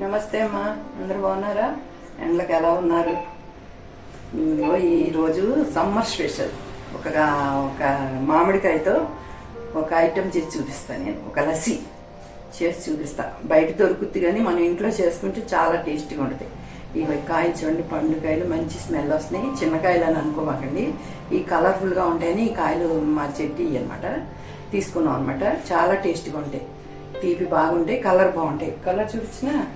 నమస్తే అమ్మా. అందరు బాగున్నారా? ఎండలకు ఎలా ఉన్నారు? ఈరోజు సమ్మర్ స్పెషల్. ఒక ఒక మామిడికాయతో ఒక ఐటెం చేసి చూపిస్తాను నేను. ఒక లస్సీ చేసి చూపిస్తా. బయట దొరుకుద్ది కానీ మన ఇంట్లో చేసుకుంటే చాలా టేస్టీగా ఉంటుంది. ఇవి కాయలు చూడండి పండుకాయలు మంచి స్మెల్ వస్తున్నాయి. చిన్న కాయలు అని అనుకోమాకండి. ఈ కలర్ఫుల్గా ఉంటాయని ఈ కాయలు మా చెట్టు అనమాట తీసుకున్నాం అనమాట చాలా టేస్టీగా ఉంటాయి. తీపి బాగుంటాయి కలర్ బాగుంటాయి. కలర్ చూపించినా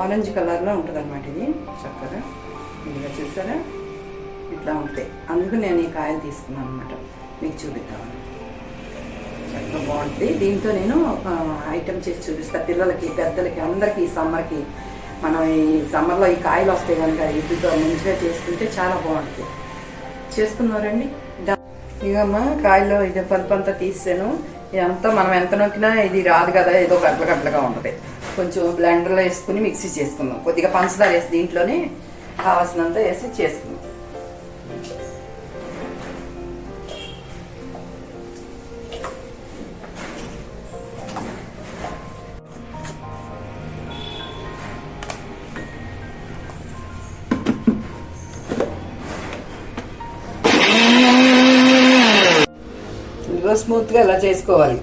ఆరెంజ్ కలర్లో ఉంటుంది అనమాట ఇది. చక్కగా. ఇదిగా చూసారా? ఇట్లా ఉంటాయి అందుకు నేను ఈ కాయలు తీసుకున్నాను అనమాట మీకు చూపిద్దామని చక్కగా బాగుంటుంది. దీంతో నేను ఒక ఐటెం చేసి చూపిస్తాను పిల్లలకి పెద్దలకి అందరికీ ఈ సమ్మర్కి మనం ఈ సమ్మర్లో ఈ కాయలు వస్తాయి కనుక వీటితో మంచిగా చేసుకుంటే చాలా బాగుంటుంది. చేసుకున్నారండి? ఇగమ్మా కాయలు ఇది పలుపు అంతా తీసాను ఇదంతా మనం ఎంత నొక్కినా ఇది రాదు కదా ఏదో గట్ల గట్లగా ఉంటుంది. కొంచెం బ్లెండర్లో వేసుకుని మిక్సీ చేసుకుందాం. కొద్దిగా పంచదార వేసి దీంట్లోనే కావాల్సినంత వేసి చేసుకుందాం. స్మూత్గా ఇలా చేసుకోవాలి?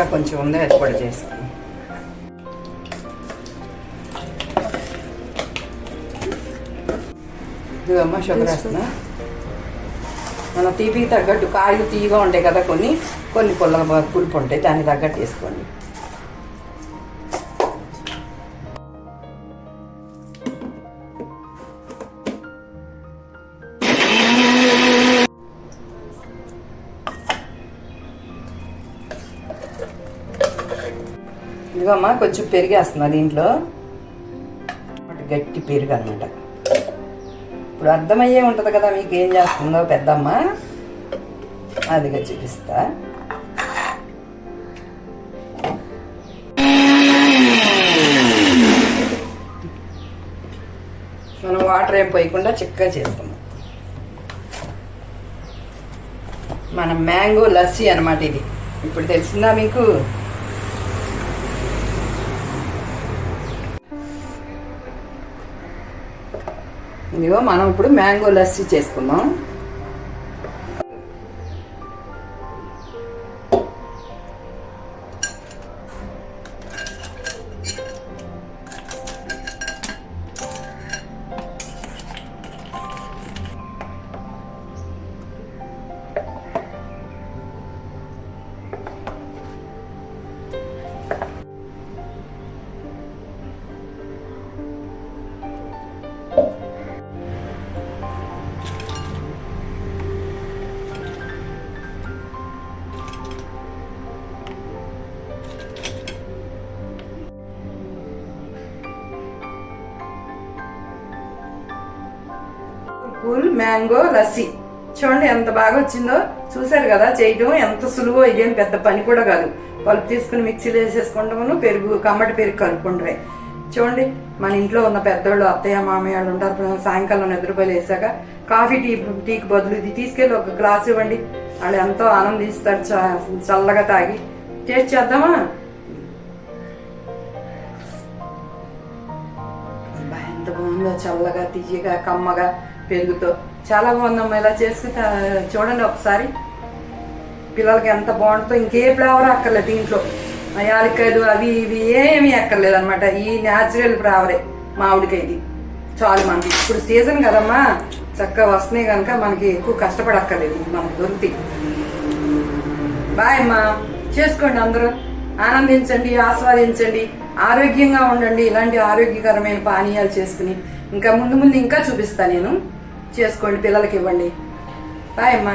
ఇంకా కొంచెం ఉంది అది కూడా చేసుకుని ఇదిగమ్మ షుగర్ వేస్తున్నా. మన తీపికి తగ్గట్టు కాయలు తీయగా ఉంటాయి కదా కొన్ని కొన్ని పుల్ల పులుపు ఉంటాయి దానికి తగ్గట్టు వేసుకోండి ఇదిగోమ్మా కొంచెం పెరిగేస్తున్నా దీంట్లో. గట్టి పెరుగు అనమాట ఇప్పుడు అర్థమయ్యే ఉంటుంది కదా మీకు ఏం చేస్తుందో పెద్దమ్మ. అదిగా చూపిస్తా. మనం వాటర్ ఏం పోయకుండా చిక్కగా చేస్తాము మన మ్యాంగో లస్సీ అనమాట ఇది. ఇప్పుడు తెలిసిందా మీకు? ఇదిగో మనం ఇప్పుడు మ్యాంగో లస్సీ చేసుకుందాం. కూల్ మ్యాంగో లస్సీ చూడండి ఎంత బాగా వచ్చిందో. చూసారు కదా చేయటం ఎంత సులువో ఇదేం పెద్ద పని కూడా కాదు. పలుపు తీసుకుని మిక్సీలో వేసేసుకుంటాము పెరుగు కమ్మటి పెరుగు కలుపుకుంటే చూడండి మన ఇంట్లో ఉన్న పెద్దోళ్ళు అత్తయ్య మామయ్య వాళ్ళు ఉంటారు సాయంకాలం నిద్రపోయి వేసాక కాఫీ టీ టీకి బదులు ఇది తీసుకెళ్ళి ఒక గ్లాస్ ఇవ్వండి. వాళ్ళు ఎంతో ఆనందిస్తారు చ- చల్లగా తాగి. టేస్ట్ చేద్దామా? ఎంత బాగుందో చల్లగా తీయగా కమ్మగా. పెరుగుతో. చాలా బాగుందమ్మా ఇలా చేసుకుని చూడండి ఒకసారి. పిల్లలకి ఎంత బాగుంటుందో ఇంకే ఫ్లేవర్ అక్కర్లేదు దీంట్లో. యాలక్కాయలు అవి ఇవి ఏమీ అక్కర్లేదు అనమాట ఈ న్యాచురల్ ఫ్లేవరే మామిడికాయది. చాలు మనకి ఇప్పుడు సీజన్ కదమ్మా. చక్కగా వస్తున్నాయి కనుక మనకి ఎక్కువ కష్టపడక్కర్లేదు మనకు దొరుకుతాయి బాయ్ అమ్మా. చేసుకోండి అందరూ. ఆనందించండి ఆస్వాదించండి. ఆరోగ్యంగా ఉండండి. ఇలాంటి ఆరోగ్యకరమైన పానీయాలు చేసుకుని. ఇంకా ముందు ముందు ఇంకా చూపిస్తాను నేను. చేసుకోండి పిల్లలకి ఇవ్వండి. బాయ్ అమ్మా.